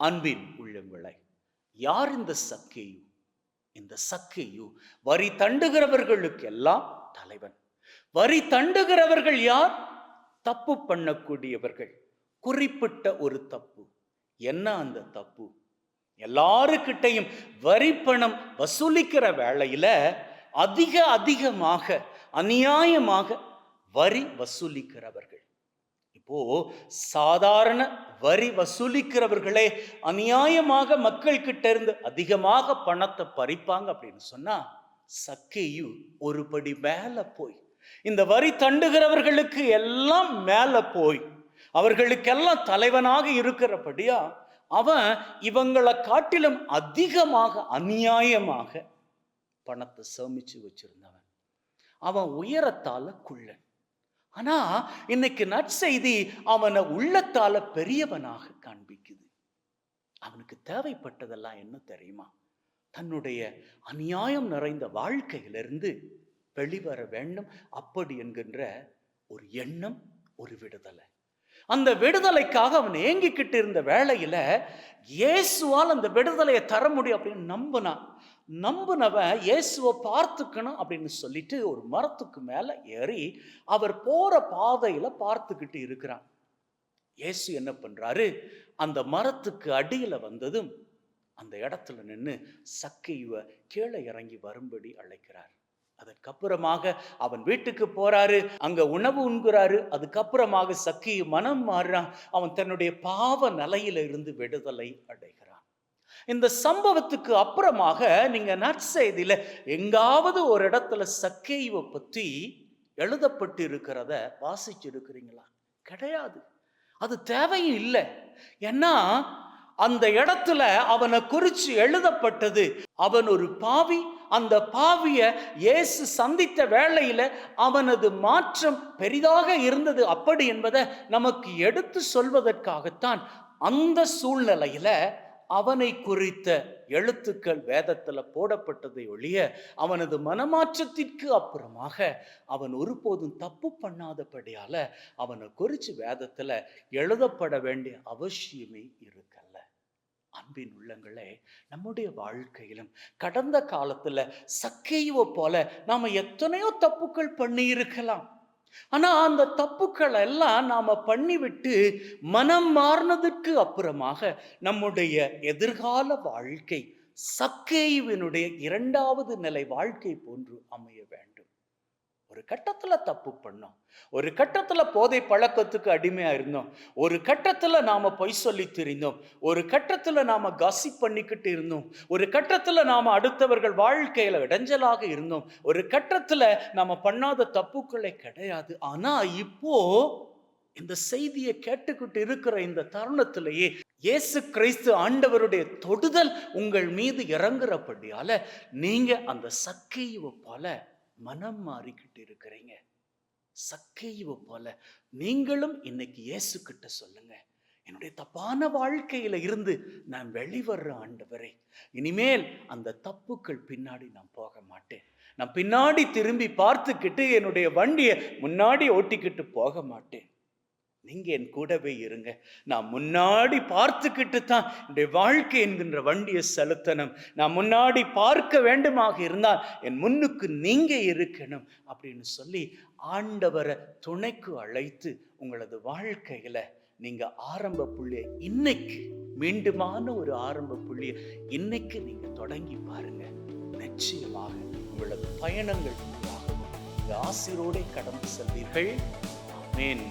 அன்பின் உள்ளங்களை. யார் இந்த சக்கேயு? இந்த சக்கேயு வரி தண்டுகிறவர்களுக்கெல்லாம் தலைவன். வரி தண்டுகிறவர்கள் யார்? தப்பு பண்ணக்கூடியவர்கள். குறிப்பிட்ட ஒரு தப்பு. என்ன அந்த தப்பு? எல்லாருக்கிட்டையும் வரி பணம் வசூலிக்கிற வேளையில அதிக அதிகமாக அநியாயமாக வரி வசூலிக்கிறவர்கள். இப்போ சாதாரண வரி வசூலிக்கிறவர்களே அநியாயமாக மக்கள் கிட்ட இருந்து அதிகமாக பணத்தை பறிப்பாங்க அப்படின்னு சொன்னா சக்கையு ஒரு படி மேல போய். இந்த வரி தண்டுகிறவர்களுக்கு எல்லாம் மேல போய். அவர்களுக்கெல்லாம் தலைவனாக இருக்கிறபடியா அவன் இவங்களை காட்டிலும் அதிகமாக அநியாயமாக பணத்தை சேமிச்சு வச்சிருந்தவன். அவன் உயரத்தால குள்ளன். ஆனா இன்னைக்கு நற்செய்தி அவனை உள்ளத்தால பெரியவனாக காண்பிக்குது. அவனுக்கு தேவைப்பட்டதெல்லாம் என்ன தெரியுமா? தன்னுடைய அநியாயம் நிறைந்த வாழ்க்கையிலிருந்து வெளிவர வேண்டும். அப்படி என்கின்ற ஒரு எண்ணம் ஒரு விடுதலை. அந்த விடுதலைக்காக அவன் ஏங்கிக்கிட்டு இருந்த வேளையில் இயேசுவால் அந்த விடுதலையை தர முடியும் அப்படின்னு நம்பினான் நம்பினவன் இயேசுவை பார்த்துக்கணும் அப்படின்னு சொல்லிட்டு ஒரு மரத்துக்கு மேல ஏறி அவர் போற பாதையில பார்த்துக்கிட்டு இருக்கிறான். இயேசு என்ன பண்றாரு? அந்த மரத்துக்கு அடியில வந்ததும் அந்த இடத்துல நின்று சக்கையுவை கீழே இறங்கி வரும்படி அழைக்கிறார். அதற்கப்புறமாக அவன் வீட்டுக்கு போறாரு. அங்க உணவு உண்கிறாரு. அதுக்கப்புறமாக சக்கி மனம் மாறுறான். அவன் தன்னுடைய பாவ நிலையில இருந்து விடுதலை அடைகிறான். இந்த சம்பவத்துக்கு அப்புறமாக நீங்க நற்செய்தியில எங்காவது ஒரு இடத்துல சக்கேயுவை பற்றி எழுதப்பட்டு இருக்கிறத வாசிச்சு இருக்கிறீங்களா கிடையாது. அது தேவையும் இல்லை. ஏன்னா அந்த இடத்துல அவனை குறித்து எழுதப்பட்டது. அவன் ஒரு பாவி. அந்த பாவிய இயேசு சந்தித்த வேளையில அவனது மாற்றம் பெரிதாக இருந்தது. அப்படி என்பதை நமக்கு எடுத்து சொல்வதற்காகத்தான் அந்த சூழ்நிலையில அவனை குறித்த எழுத்துக்கள் வேதத்தில் போடப்பட்டதை ஒழிய அவனது மனமாற்றத்திற்கு அப்புறமாக அவன் ஒருபோதும் தப்பு பண்ணாதபடியால அவனை குறித்து வேதத்தில் எழுதப்பட வேண்டிய அவசியமே இருக்கல்ல அன்பின் உள்ளங்களே நம்முடைய வாழ்க்கையிலும் கடந்த காலத்துல சக்கைவை போல நாம எத்தனையோ தப்புக்கள் பண்ணி இருக்கலாம் ஆனா அந்த தப்புக்கள் எல்லாம் நாம பண்ணிவிட்டு மனம் மாறினதுக்கு அப்புறமாக நம்முடைய எதிர்கால வாழ்க்கை சக்கைவினுடைய இரண்டாவது நிலை வாழ்க்கை போன்று அமைய வேண்டும். ஒரு கட்டத்தில் தப்பு பண்ணோம். ஒரு கட்டத்தில் போதை பழக்கத்துக்கு அடிமையாக இருந்தோம். ஒரு கட்டத்தில் நாம் பொய் சொல்லி தெரிந்தோம். ஒரு கட்டத்தில் நாம் காசி பண்ணிக்கிட்டு இருந்தோம். ஒரு கட்டத்தில் நாம் அடுத்தவர்கள் வாழ்க்கையில் இடைஞ்சலாக இருந்தோம். ஒரு கட்டத்தில் நாம் பண்ணாத தப்புக்களே கிடையாது. ஆனால் இப்போ இந்த செய்தியை கேட்டுக்கிட்டு இருக்கிற இந்த தருணத்திலேயே இயேசு கிறிஸ்து ஆண்டவருடைய தொடுதல் உங்கள் மீது இறங்குறபடியால நீங்கள் அந்த சக்கையை போல மனம் மாறிக்கிட்டு இருக்கிறீங்க சக்கையை போல. நீங்களும் இன்னைக்கு இயேசு கிட்ட சொல்லுங்க. என்னுடைய தப்பான வாழ்க்கையில இருந்து நான் வெளிவர்ற ஆண்டவரே இனிமேல் அந்த தப்புக்கள் பின்னாடி நான் போக மாட்டேன். நான் பின்னாடி திரும்பி பார்த்துக்கிட்டு என்னுடைய வண்டியை முன்னாடி ஓட்டிக்கிட்டு போக மாட்டேன். நீங்க என் கூடவே இருங்க. நான் முன்னாடி பார்த்துக்கிட்டு தான் என்னுடைய வாழ்க்கை என்கின்ற வண்டியை செலுத்தணும். நான் முன்னாடி பார்க்க வேண்டுமாக இருந்தால் என் முன்னுக்கு நீங்க இருக்கணும் அப்படின்னு சொல்லி ஆண்டவரை துணைக்கு அழைத்து உங்களது வாழ்க்கையில நீங்க ஆரம்ப புள்ளிய இன்னைக்கு மீண்டுமான ஒரு ஆரம்ப புள்ளிய இன்னைக்கு நீங்க தொடங்கி பாருங்க. நிச்சயமாக உங்களது பயணங்கள் உண்டாகும். கடந்து செல்வீர்கள். ஆமென்.